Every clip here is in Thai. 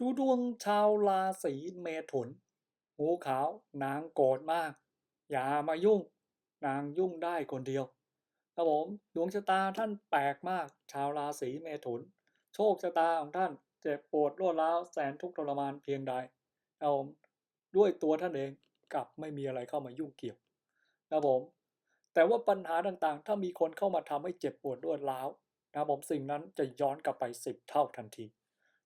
ดูดวงชาวราศีเมถุน งูขาวนางโกรธมาก อย่ามายุ่ง นางยุ่งได้คนเดียวครับผมดวงชะตาท่านแปลกมาก ชาวราศีเมถุน โชคชะตาของท่านเจ็บปวดรวดร้าวแสนทุกข์ทรมานเพียงใดครับผมด้วยตัวท่านเองกลับไม่มีอะไรเข้ามายุ่งเกี่ยวครับผม แต่ว่าปัญหาต่างๆ ถ้ามีคนเข้ามาทำให้เจ็บปวดรวดร้าวนะครับผมสิ่งนั้นจะย้อนกลับไปสิบเท่าทันที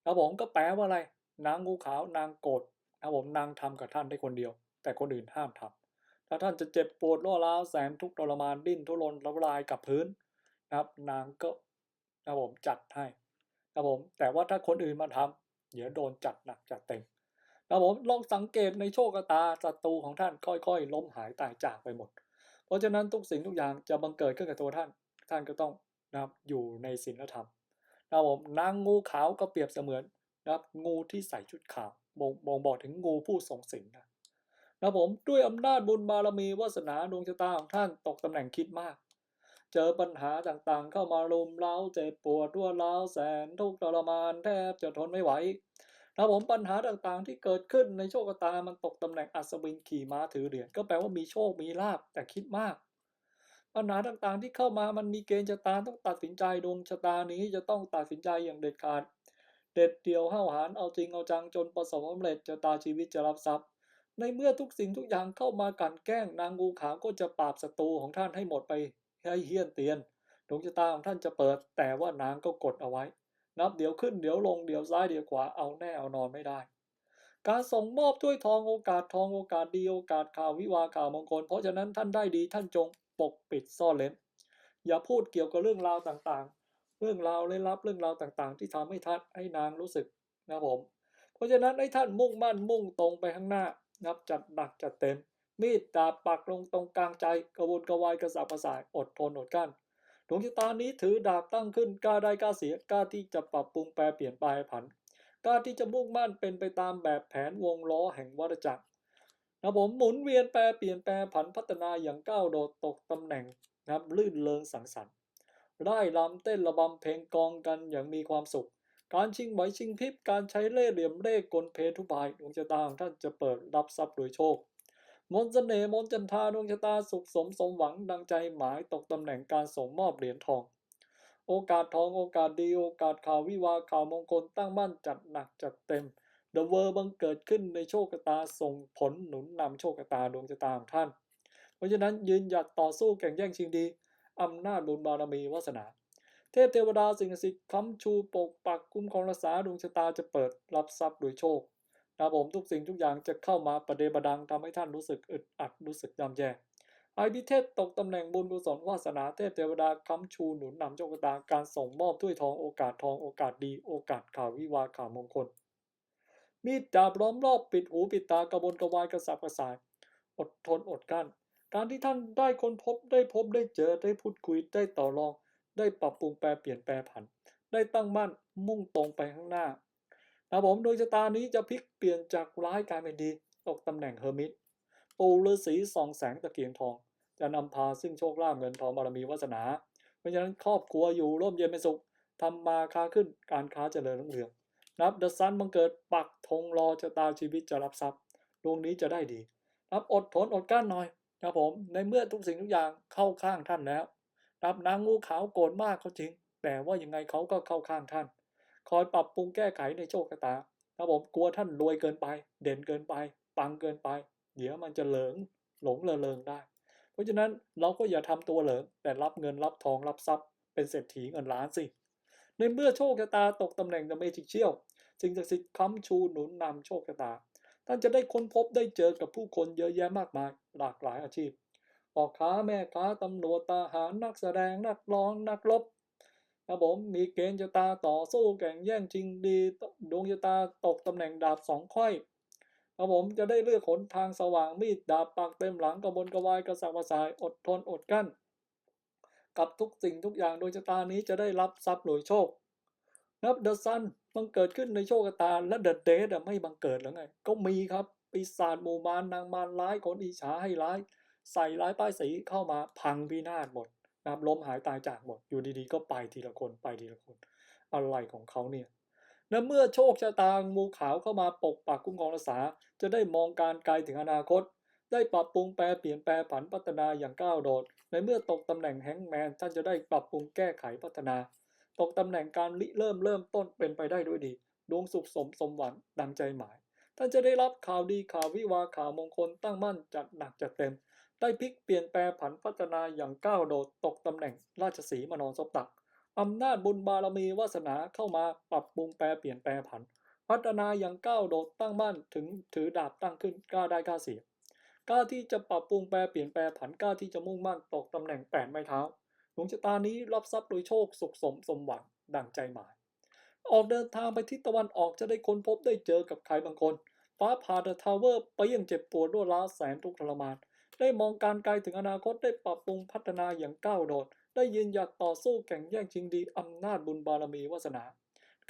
ครับผมก็แปลว่าอะไร นางงูขาวนางโกรธนะครับผมนางทำกับท่านได้คนเดียว แต่คนอื่นห้ามทำถ้าท่านจะเจ็บปวดรวดร้าวแสนทุกข์ทรมานดิ้นทุรนละลายกับพื้นนะครับ นางก็นะครับผมจัดให้ครับผม แต่ว่าถ้าคนอื่นมาทำเดี๋ยวโดนจัดหนักจัดเต็มครับผมลองสังเกตในโชคชะตาศัตรูของท่านค่อยๆ ล้มหายตายจากไปหมด เพราะฉะนั้นทุกสิ่งทุกอย่างจะบังเกิดขึ้นกับตัวท่าน ท่านก็ต้องนะครับอยู่ในศีลธรรม นะครับผมนางงูขาวก็เปรียบเสมือนนะครับงูที่ใส่ชุดขาวบ่งบ่งบอกถึงงูผู้ทรงศีลนะนะครับผมด้วยอำนาจบุญบารมีวาสนาดวงชะตาของท่านตกตำแหน่งคิดมาก เจอปัญหาต่างๆ เข้ามารุมเร้าเจ็บปวดรวดร้าวแสนทุกข์ทรมานแทบจะทนไม่ไหวนะผมปัญหาต่างๆที่เกิดขึ้นในโชคชะตามันตกตำแหน่งอัศวินขี่ม้าถือเหรียญก็แปลว่ามีโชคมีลาภแต่คิดมาก ปัญหาต่างๆที่เข้ามามันมีเกณฑ์ชะตาต้องตัดสินใจดวงชะตานี้จะต้องตัดสินใจอย่างเด็ดขาด เด็ดเดี่ยวห้าวหาญเอาจริงเอาจังจนประสบความสำเร็จชะตาชีวิตจะรับทรัพย์ ในเมื่อทุกสิ่งทุกอย่างเข้ามากันแกล้งนางงูขาวก็จะปราบศัตรูของท่านให้หมดไปให้เฮี้ยนเตียนดวงชะตาของท่านจะเปิด แต่ว่านางก็กดเอาไว้ นับเดี๋ยวขึ้นเดี๋ยวลงเดี๋ยวซ้ายเดี๋ยวขวาเอาแน่เอานอนไม่ได้ การส่งมอบถ้วยทองโอกาสทองโอกาสดีโอกาสข่าววิวาข่าวมงคล เพราะฉะนั้นท่านได้ดีท่านจง ปกปิดซ่อนเล้น อย่าพูดเกี่ยวกับเรื่องราวต่างๆ เรื่องราวลี้ลับเรื่องราวต่างๆ ที่ทำให้ท่านให้นางรู้สึกนะผม เพราะฉะนั้นให้ท่านมุ่งมั่นมุ่งตรงไปข้างหน้านับจัดหนักจัดเต็ม มีดดาบปักลงตรงกลางใจกระวนกระวายกระสับกระส่ายอดทนอดกั้นดวงชะตานี้ถือดาบตั้งขึ้นกล้าได้กล้าเสียกล้าที่จะปรับปรุงแปรเปลี่ยนไปผันกล้าที่จะมุ่งมั่นเป็นไปตามแบบแผนวงล้อแห่งวัฏจักร นะผมหมุนเวียนแปรเปลี่ยนแปลผันพัฒนาอย่างก้าวโดดตกตำแหน่งนะครับลื่นเลิงสังสรรค์ได้ลำเต้นระบำเพลงกองกันอย่างมีความสุข การชิงไหวชิงพริบการใช้เล่ห์เหลี่ยมเล่กลเพทุบายดวงชะตาของท่านจะเปิดรับทรัพย์โดยโชค มนต์เสน่ห์มนต์จันทาดวงชะตาสุขสมสมหวังดังใจหมายตกตำแหน่งการส่งมอบเหรียญทอง โอกาสทองโอกาสดีโอกาสข่าววิวาข่าวมงคลตั้งมั่นจัดหนักจัดเต็ม เดอะเวอร์บังเกิดขึ้นในโชคชะตาส่งผลหนุนนำโชคชะตาดวงชะตาของท่าน เพราะฉะนั้นยืนหยัดต่อสู้แข่งแย่งชิงดีอำนาจบุญบารมีวาสนา เทพเทวดาสิ่งศักดิ์สิทธิ์ค้ำชูปกปักคุ้มครองรักษาดวงชะตาจะเปิดรับทรัพย์โดยโชคนะครับผมทุกสิ่งทุกอย่างจะเข้ามาประเดประดังทำให้ท่านรู้สึกอึดอัดรู้สึกย่ำแย่ไอพิเทศตกตำแหน่งบุญกุศลวาสนาเทพเทวดาค้ำชูหนุนนำโชคชะตาการส่งมอบถ้วยทองโอกาสทองโอกาสดีโอกาสข่าววิวาข่าวมงคล มีดดาบล้อมรอบปิดหูปิดตากระบนกระวายกระสับกระส่าย อดทนอดกั้น การที่ท่านได้ค้นพบได้พบได้เจอได้พูดคุยได้ต่อรอง ได้ปรับปรุงแปลเปลี่ยนแปลผัน ได้ตั้งมั่นมุ่งตรงไปข้างหน้านะผมโดยชะตานี้จะพลิกเปลี่ยนจากร้ายกลายเป็นดีตกตำแหน่งเฮอร์มิตปูฤาษีส่องแสงตะเกียงทอง จะนำพาซึ่งโชคลาภเงินทองบารมีวาสนา เพราะฉะนั้นครอบครัวอยู่ร่มเย็นเป็นสุขทำมาค้าขึ้นการค้าเจริญรุ่งเรือง นับเดอะซันบังเกิดปักธงรอชะตาชีวิตจะรับทรัพย์ดวงนี้จะได้ดีนับอดทนอดกั้นหน่อยนะครับผมในเมื่อทุกสิ่งทุกอย่างเข้าข้างท่านแล้วนับนางงูขาวโกรธมากก็จริง แต่ว่ายังไงเขาก็เข้าข้างท่าน คอยปรับปรุงแก้ไขในโชคชะตาครับผมกลัวท่านรวยเกินไป เด่นเกินไป ปังเกินไป เดี๋ยวมันจะเหลิงหลงเลเริงได้ เพราะฉะนั้นเราก็อย่าทำตัวเหลิงแต่รับเงินรับทองรับทรัพย์ เป็นเศรษฐีเงินล้านสิในเมื่อโชคชะตาตกตำแหน่งจะเมจิกเชี่ยว สิ่งศักดิ์สิทธิ์ค้ำชูหนุนนำโชคชะตา ท่านจะได้ค้นพบได้เจอกับผู้คนเยอะแยะมากมาย หลากหลายอาชีพพ่อค้าแม่ค้าตำรวจทหารนักแสดงนักร้องนักรบครับผมมีเกณฑ์ชะตาต่อสู้แข่งแย่งชิงดีดวงชะตาตกตำแหน่งดาบสองค่อยครับผมจะได้เลือกหนทางสว่างมีดดาบปักเต็มหลังกระบนกระวายกระสับกระส่ายอดทนอดกั้น กับทุกสิ่งทุกอย่างโดยชะตานี้จะได้รับทรัพย์หลยโชคนับเดอะซัน บังเกิดขึ้นในโชคชะตาและเดอะเดย์ไม่บังเกิดหรือไง ก็มีครับปีศาจหมู่มารนางมารร้ายคนอิจฉาให้ร้าย ใส่ร้ายป้ายสีเข้ามาพังพินาศหมดนะครับล้มหายตายจากหมด อยู่ดีๆ ก็ไปทีละคนไปทีละคน อะไรของเขาเนี่ยและเมื่อโชคชะตางูขาวเข้ามาปกปักคุ้มครองรักษา จะได้มองการไกลถึงอนาคต ได้ปรับปรุงแปลเปลี่ยนแปลผันพัฒนาอย่างก้าวโดด ในเมื่อตกตำแหน่งแฮงแมนท่านจะได้ปรับปรุงแก้ไขพัฒนา ตกตำแหน่งการริเริ่มเริ่มต้นเป็นไปได้ด้วยดี ดวงสุขสมสมหวังดังใจหมาย ท่านจะได้รับข่าวดีข่าววิวาข่าวมงคลตั้งมั่นจัดหนักจัดเต็ม ได้พลิกเปลี่ยนแปลผันพัฒนาอย่างก้าวโดดตกตำแหน่งราชสีมานอนซบตักอำนาจบุญบารมีวาสนาเข้ามาปรับปรุงแปลเปลี่ยนแปลผัน พัฒนาอย่างก้าวโดดตั้งมั่นถึงถือดาบตั้งขึ้นกล้าได้กล้าเสียกล้าที่จะปรับปรุงแปลเปลี่ยนแปลผันกล้าที่จะมุ่งมั่นตกตำแหน่งแปดไม้เท้า วงชะตานี้รับทรัพย์โดยโชคสุขสมสมหวังดังใจหมาย ออกเดินทางไปทิศตะวันออกจะได้ค้นพบได้เจอกับใครบางคน ฟ้าผ่าเดอะทาวเวอร์ไปยังเจ็บปวดรวดร้าแสนทุกข์ทรมาน ได้มองการไกลถึงอนาคตได้ปรับปรุงพัฒนาอย่างก้าวโดด ได้ยืนหยัดต่อสู้แข่งแย่งชิงดีอำนาจบุญบารมีวาสนา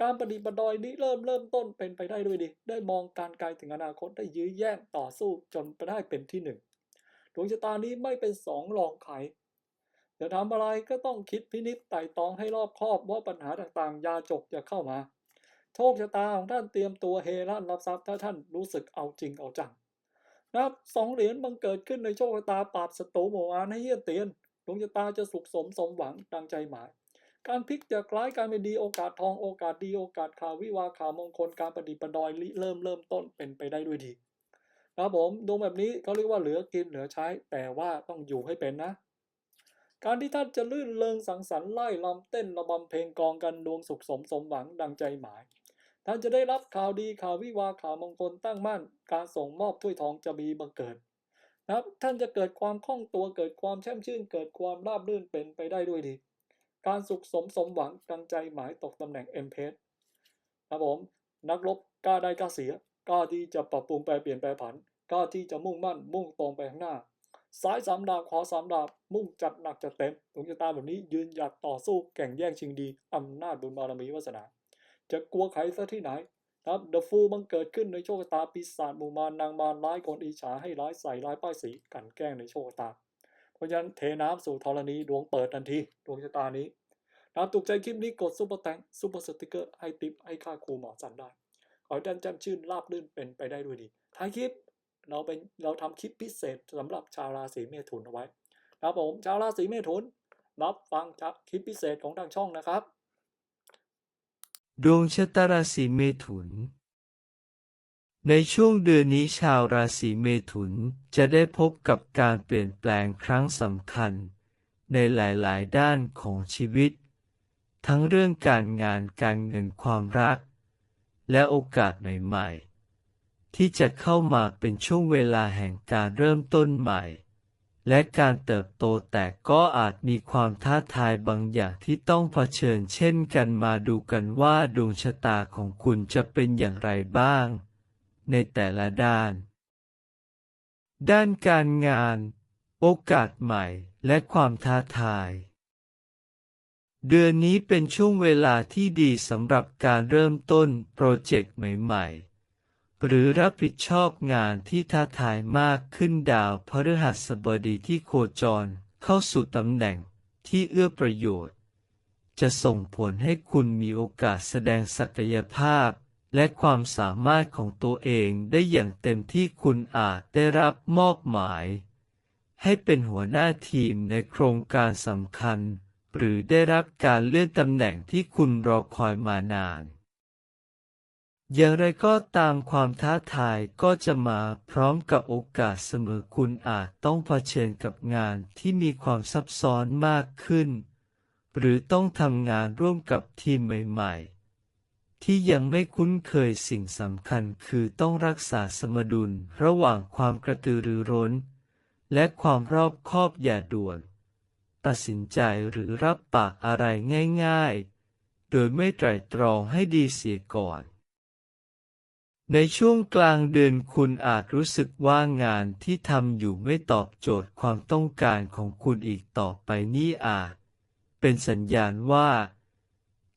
การปฏิบัติดอยนี้เริ่มเริ่มต้นเป็นไปได้ด้วยดี ได้มองการไกลถึงอนาคตได้ยื้อแย่งต่อสู้จนไปได้เป็นที่หนึ่งดวงชะตานี้ไม่เป็นสองรองใคร จะทำอะไรก็ต้องคิดพินิจไต่ตองให้รอบคอบว่าปัญหาต่างๆ ยาจกจะเข้ามา โชคชะตาของท่านเตรียมตัวเฮลั่นรับทรัพย์ถ้าท่านรู้สึกเอาจริงเอาจังนะครับสองเหรียญบังเกิดขึ้นในโชคชะตาปราบศัตรูโมอานให้เยี่ยเตียนดวงชะตาจะสุขสมสมหวังดังใจหมาย การพลิกจากร้ายกายเป็นดีโอกาสทองโอกาสดีโอกาสข่าววิวาข่าวมงคลการปฏิบัติดอยริเริ่มเริ่มต้นเป็นไปได้ด้วยดีครับผมดวงแบบนี้เขาเรียกว่าเหลือกินเหลือใช้ แต่ว่าต้องอยู่ให้เป็นนะ การที่ท่านจะลื่นเลงสังสรรค์ไล่ลำเต้นระบำเพลงกองกันดวงสุขสมสมหวังดังใจหมาย ท่านจะได้รับข่าวดีข่าววิวาข่าวมงคลตั้งมั่น การส่งมอบถ้วยทองจะมีบังเกิดนะครับท่านจะเกิดความคล่องตัวเกิดความแช่มชื่น เกิดความราบรื่นเป็นไปได้ด้วยดี การสุขสมสมหวังดังใจหมายตกตำแหน่งเอ็มเพสครับผมนักรบกล้าได้กล้าเสียกล้าที่จะปรับปรุงแปลเปลี่ยนแปลผันกล้าที่จะมุ่งมั่นมุ่งตรงไปข้างหน้า ซ้ายสามดาบขวาสามดาบ มุ่งจัดหนักจัดเต็มดวงชะตาแบบนี้ยืนหยัดต่อสู้แข่งแย่งชิงดีอำนาจบุญบารมีวาสนา จะกลัวใครซะที่ไหนครับเดอะฟูบังเกิดขึ้นในโชคตาปีศาจหมู่มารนางมารร้ายคนอิจฉาให้ร้ายใส่ร้ายป้ายสีกันแกล้งในโชคตา เพราะฉะนั้นเทน้ำสู่ธรณีดวงเปิดทันทีดวงชะตานี้นะถูกใจคลิปนี้กดซุปเปอร์แตงซุปเปอร์สติกเกอร์ให้ติปให้ค่าครูหมอสันได้ ขอให้ท่านจำชื่นราบลื่นเป็นไปได้ด้วยดีท้ายคลิป เราเป็นเราทำคลิปพิเศษสำหรับชาวราศีเมถุนเอาไว้ครับผมชาวราศีเมถุนรับฟังจากคลิปพิเศษของทางช่องนะครับ ดวงชะตาราศีเมถุน ในช่วงเดือนนี้ชาวราศีเมถุนจะได้พบกับการเปลี่ยนแปลงครั้งสำคัญ ในหลาย ๆ ด้านของชีวิต ทั้งเรื่องการงานการเงินความรัก และโอกาสใหม่ ๆ ที่จะเข้ามาเป็นช่วงเวลาแห่งการเริ่มต้นใหม่ และการเติบโตแต่ก็อาจมีความท้าทายบางอย่างที่ต้องเผชิญเช่นกันมาดูกันว่าดวงชะตาของคุณจะเป็นอย่างไรบ้าง ในแต่ละด้าน ด้านการงาน โอกาสใหม่และความท้าทายเดือนนี้เป็นช่วงเวลาที่ดีสำหรับการเริ่มต้นโปรเจกต์ใหม่ ๆ หรือรับผิดชอบงานที่ท้าทายมากขึ้นดาวพฤหัสบดีที่โคจรเข้าสู่ตำแหน่งที่เอื้อประโยชน์ จะส่งผลให้คุณมีโอกาสแสดงศักยภาพ และความสามารถของตัวเองได้อย่างเต็มที่คุณอาจได้รับมอบหมาย ให้เป็นหัวหน้าทีมในโครงการสำคัญ หรือได้รับการเลื่อนตำแหน่งที่คุณรอคอยมานาน อย่างไรก็ตามความท้าทายก็จะมาพร้อมกับโอกาสเสมอคุณอาจต้องเผชิญกับงานที่มีความซับซ้อนมากขึ้น หรือต้องทำงานร่วมกับทีมใหม่ ๆ ที่ยังไม่คุ้นเคยสิ่งสำคัญคือต้องรักษาสมดุลระหว่างความกระตือรือร้น และความรอบคอบอย่าด่วน ตัดสินใจหรือรับปากอะไรง่าย ๆ โดยไม่ไตร่ตรองให้ดีเสียก่อน ในช่วงกลางเดือนคุณอาจรู้สึกว่างานที่ทำอยู่ไม่ตอบโจทย์ความต้องการของคุณอีกต่อไปนี่อาจ เป็นสัญญาณว่า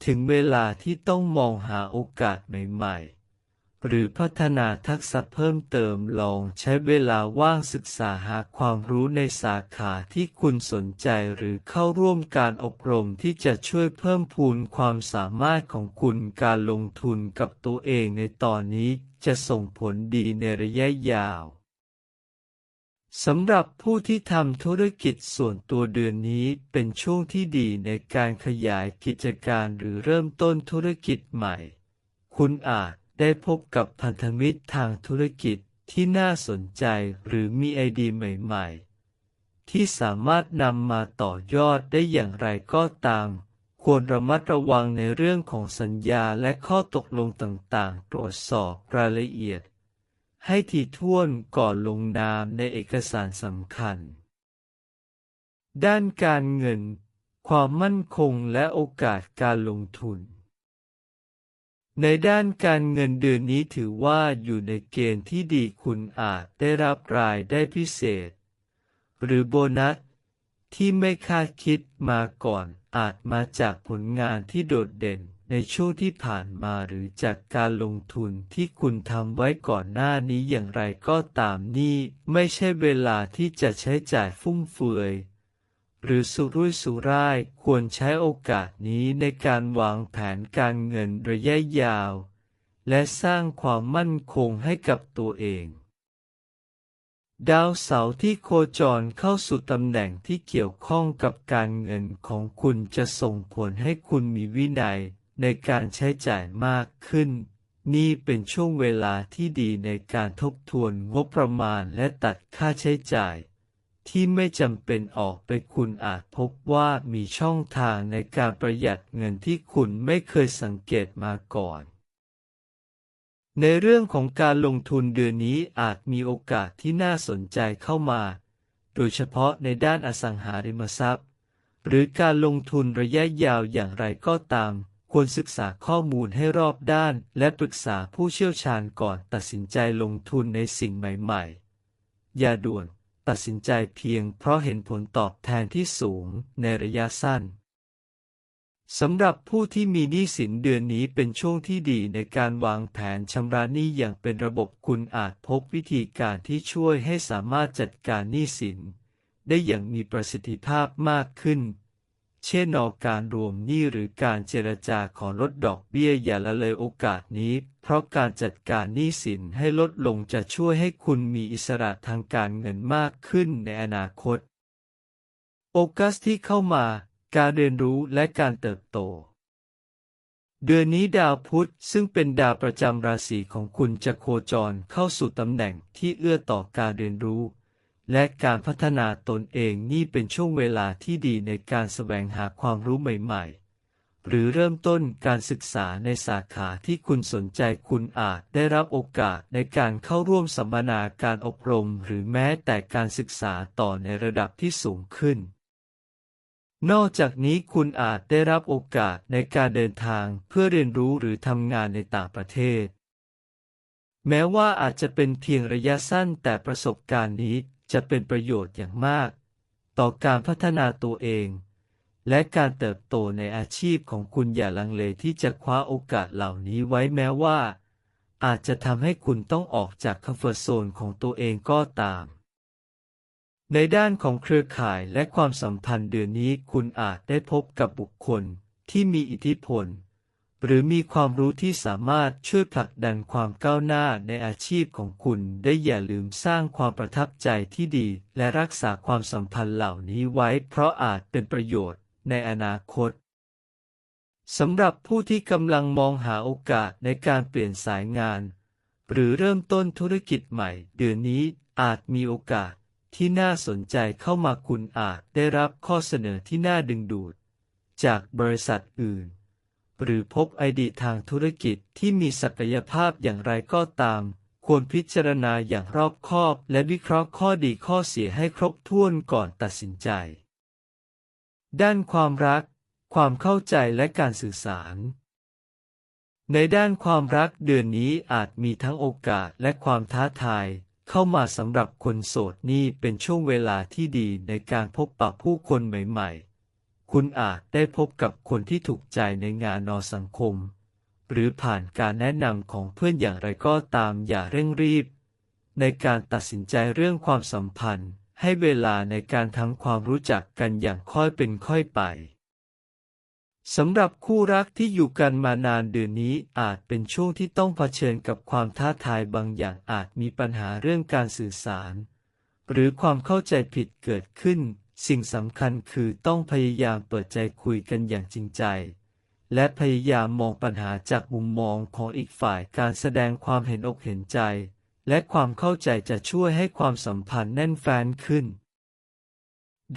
ถึงเวลาที่ต้องมองหาโอกาสใหม่ๆ หรือพัฒนาทักษะเพิ่มเติมลองใช้เวลาว่างศึกษาหาความรู้ในสาขาที่คุณสนใจหรือเข้าร่วมการอบรมที่จะช่วยเพิ่มพูนความสามารถของคุณการลงทุนกับตัวเองในตอนนี้จะส่งผลดีในระยะยาวสำหรับผู้ที่ทำธุรกิจส่วนตัวเดือนนี้เป็นช่วงที่ดีในการขยายกิจการหรือเริ่มต้นธุรกิจใหม่ คุณอาจ ได้พบกับพันธมิตรทางธุรกิจที่น่าสนใจหรือมีไอเดียใหม่ ๆ ที่สามารถนำมาต่อยอดได้อย่างไรก็ตาม ควรระมัดระวังในเรื่องของสัญญาและข้อตกลงต่างๆ ตรวจสอบรายละเอียด ให้ถี่ถ้วนก่อนลงนามในเอกสารสำคัญ ด้านการเงิน ความมั่นคงและโอกาสการลงทุน ในด้านการเงินเดือนนี้ถือว่าอยู่ในเกณฑ์ที่ดีคุณอาจได้รับรายได้พิเศษ หรือโบนัส ที่ไม่คาดคิดมาก่อนอาจมาจากผลงานที่โดดเด่นในช่วงที่ผ่านมาหรือจากการลงทุนที่คุณทำไว้ก่อนหน้านี้อย่างไรก็ตามนี่ไม่ใช่เวลาที่จะใช้จ่ายฟุ่มเฟือย หรือสุรุ่ยสุร่ายควรใช้โอกาสนี้ในการวางแผนการเงินระยะยาว และสร้างความมั่นคงให้กับตัวเอง ดาวเสาร์ที่โคจรเข้าสู่ตำแหน่งที่เกี่ยวข้องกับการเงินของคุณจะส่งผลให้คุณมีวินัยในการใช้จ่ายมากขึ้น นี่เป็นช่วงเวลาที่ดีในการทบทวนงบประมาณและตัดค่าใช้จ่าย ที่ไม่จำเป็นออกไปคุณอาจพบว่ามีช่องทางในการประหยัดเงินที่คุณไม่เคยสังเกตมาก่อน ในเรื่องของการลงทุนเดือนนี้อาจมีโอกาสที่น่าสนใจเข้ามา โดยเฉพาะในด้านอสังหาริมทรัพย์ หรือการลงทุนระยะยาวอย่างไรก็ตาม ควรศึกษาข้อมูลให้รอบด้าน และปรึกษาผู้เชี่ยวชาญก่อนตัดสินใจลงทุนในสิ่งใหม่ ๆ อย่าด่วน ตัดสินใจเพียงเพราะเห็นผลตอบแทนที่สูงในระยะสั้นสำหรับผู้ที่มีหนี้สินเดือนนี้เป็นช่วงที่ดีในการวางแผนชำระหนี้อย่างเป็นระบบคุณอาจพบวิธีการที่ช่วยให้สามารถจัดการหนี้สิน ได้อย่างมีประสิทธิภาพมากขึ้น เช่นออกการรวมหนี้หรือการเจรจาของลดดอกเบี้ยอย่าละเลยโอกาสนี้ เพราะการจัดการหนี้สินให้ลดลงจะช่วยให้คุณมีอิสระทางการเงินมากขึ้นในอนาคต โอกัสที่เข้ามา การเรียนรู้และการเติบโต เดือนนี้ดาวพุธซึ่งเป็นดาวประจำราศีของคุณจะโคจรเข้าสู่ตำแหน่งที่เอื้อต่อการเรียนรู้ และการพัฒนาตนเองนี่เป็นช่วงเวลาที่ดีในการแสวงหาความรู้ใหม่ๆ หรือเริ่มต้นการศึกษาในสาขาที่คุณสนใจคุณอาจได้รับโอกาสในการเข้าร่วมสัมมนาการอบรม หรือแม้แต่การศึกษาต่อในระดับที่สูงขึ้น นอกจากนี้คุณอาจได้รับโอกาสในการเดินทางเพื่อเรียนรู้หรือทำงานในต่างประเทศ แม้ว่าอาจจะเป็นเพียงระยะสั้นแต่ประสบการณ์นี้ จะเป็นประโยชน์อย่างมาก ต่อการพัฒนาตัวเอง และการเติบโตในอาชีพของคุณอย่าลังเลที่จะคว้าโอกาสเหล่านี้ไว้แม้ว่า อาจจะทำให้คุณต้องออกจากคอมฟอร์ทโซนของตัวเองก็ตาม ในด้านของเครือข่ายและความสัมพันธ์เดือนนี้คุณอาจได้พบกับบุคคลที่มีอิทธิพล หรือมีความรู้ที่สามารถช่วยผลักดันความก้าวหน้าในอาชีพของคุณได้อย่าลืมสร้างความประทับใจที่ดี และรักษาความสัมพันธ์เหล่านี้ไว้เพราะอาจเป็นประโยชน์ในอนาคตสำหรับผู้ที่กำลังมองหาโอกาสในการเปลี่ยนสายงาน หรือเริ่มต้นธุรกิจใหม่ เดือนนี้อาจมีโอกาสที่น่าสนใจเข้ามาคุณอาจได้รับข้อเสนอที่น่าดึงดูด จากบริษัทอื่น หรือพบไอเดียทางธุรกิจที่มีศักยภาพอย่างไรก็ตาม ควรพิจารณาอย่างรอบคอบและวิเคราะห์ข้อดีข้อเสียให้ครบถ้วนก่อนตัดสินใจ ด้านความรัก ความเข้าใจและการสื่อสาร ในด้านความรักเดือนนี้อาจมีทั้งโอกาสและความท้าทายเข้ามาสำหรับคนโสดนี่เป็นช่วงเวลาที่ดีในการพบปะผู้คนใหม่ๆ คุณอาจได้พบกับคนที่ถูกใจในงานนอสังคม หรือผ่านการแนะนำของเพื่อนอย่างไรก็ตามอย่าเร่งรีบ ในการตัดสินใจเรื่องความสัมพันธ์ ให้เวลาในการทำความรู้จักกันอย่างค่อยเป็นค่อยไปสำหรับคู่รักที่อยู่กันมานานเดือนนี้อาจเป็นช่วงที่ต้องเผชิญกับความท้าทายบางอย่างอาจมีปัญหาเรื่องการสื่อสาร หรือความเข้าใจผิดเกิดขึ้น สิ่งสำคัญคือต้องพยายามเปิดใจคุยกันอย่างจริงใจ และพยายามมองปัญหาจากมุมมองของอีกฝ่ายการแสดงความเห็นอกเห็นใจ และความเข้าใจจะช่วยให้ความสัมพันธ์แน่นแฟ้นขึ้น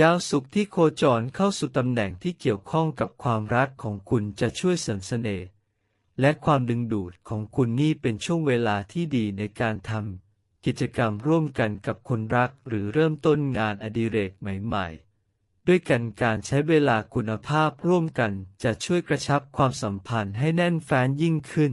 ดาวศุกร์ที่โคจรเข้าสู่ตำแหน่งที่เกี่ยวข้องกับความรักของคุณจะช่วยเสริมเสน่ห์และความดึงดูดของคุณนี่เป็นช่วงเวลาที่ดีในการทำ กิจกรรมร่วมกันกับคนรักหรือเริ่มต้นงานอดิเรกใหม่ ๆ ด้วยกันการใช้เวลาคุณภาพร่วมกันจะช่วยกระชับความสัมพันธ์ให้แน่นแฟ้นยิ่งขึ้น